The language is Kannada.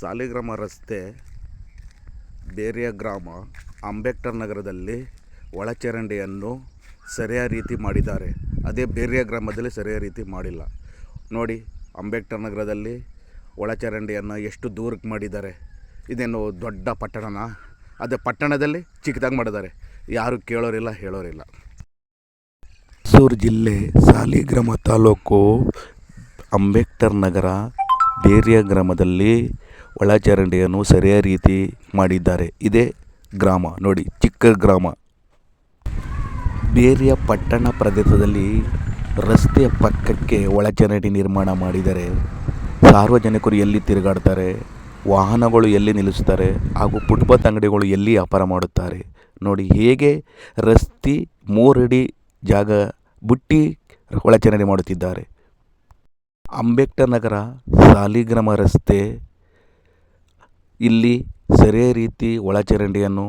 ಸಾಲಿಗ್ರಾಮ ರಸ್ತೆ, ಬೇರೆಯ ಗ್ರಾಮ, ಅಂಬೇಡ್ಕರ್ ನಗರದಲ್ಲಿ ಒಳಚರಂಡಿಯನ್ನು ಸರಿಯಾದ ರೀತಿ ಮಾಡಿದ್ದಾರೆ. ಅದೇ ಬೇರೆಯ ಗ್ರಾಮದಲ್ಲಿ ಸರಿಯಾದ ರೀತಿ ಮಾಡಿಲ್ಲ. ನೋಡಿ, ಅಂಬೇಡ್ಕರ್ ನಗರದಲ್ಲಿ ಒಳಚರಂಡಿಯನ್ನು ಎಷ್ಟು ದೂರಕ್ಕೆ ಮಾಡಿದ್ದಾರೆ. ಇದೇನು ದೊಡ್ಡ ಪಟ್ಟಣನ? ಅದೇ ಪಟ್ಟಣದಲ್ಲಿ ಚಿಕ್ಕದಾಗಿ ಮಾಡಿದ್ದಾರೆ. ಯಾರು ಕೇಳೋರಿಲ್ಲ, ಹೇಳೋರಿಲ್ಲ. ಮೈಸೂರು ಜಿಲ್ಲೆ ಸಾಲಿಗ್ರಾಮ ತಾಲೂಕು ಅಂಬೇಡ್ಕರ್ ನಗರ ಬೇರಿಯ ಗ್ರಾಮದಲ್ಲಿ ಒಳಚರಂಡಿಯನ್ನು ಸರಿಯಾದ ರೀತಿ ಮಾಡಿದ್ದಾರೆ. ಇದೇ ಗ್ರಾಮ. ನೋಡಿ, ಚಿಕ್ಕ ಗ್ರಾಮ. ಬೇರಿಯ ಪಟ್ಟಣ ಪ್ರದೇಶದಲ್ಲಿ ರಸ್ತೆಯ ಪಕ್ಕಕ್ಕೆ ಒಳಚರಂಡಿ ನಿರ್ಮಾಣ ಮಾಡಿದರೆ ಸಾರ್ವಜನಿಕರು ಎಲ್ಲಿ ತಿರುಗಾಡ್ತಾರೆ, ವಾಹನಗಳು ಎಲ್ಲಿ ನಿಲ್ಲಿಸ್ತಾರೆ ಹಾಗೂ ಫುಟ್ಪಾತ್ ಅಂಗಡಿಗಳು ಎಲ್ಲಿ ವ್ಯಾಪಾರ ಮಾಡುತ್ತಾರೆ? ನೋಡಿ, ಹೇಗೆ ರಸ್ತೆ ಮೂರಡಿ ಜಾಗ ಬುಟ್ಟಿ ಒಳಚರಂಡಿ ಮಾಡುತ್ತಿದ್ದಾರೆ. ಅಂಬೇಡ್ಕರ್ ನಗರ ಸಾಲಿಗ್ರಾಮ ರಸ್ತೆ ಇಲ್ಲಿ ಸರಿಯಾದ ರೀತಿ ಒಳಚರಂಡಿಯನ್ನು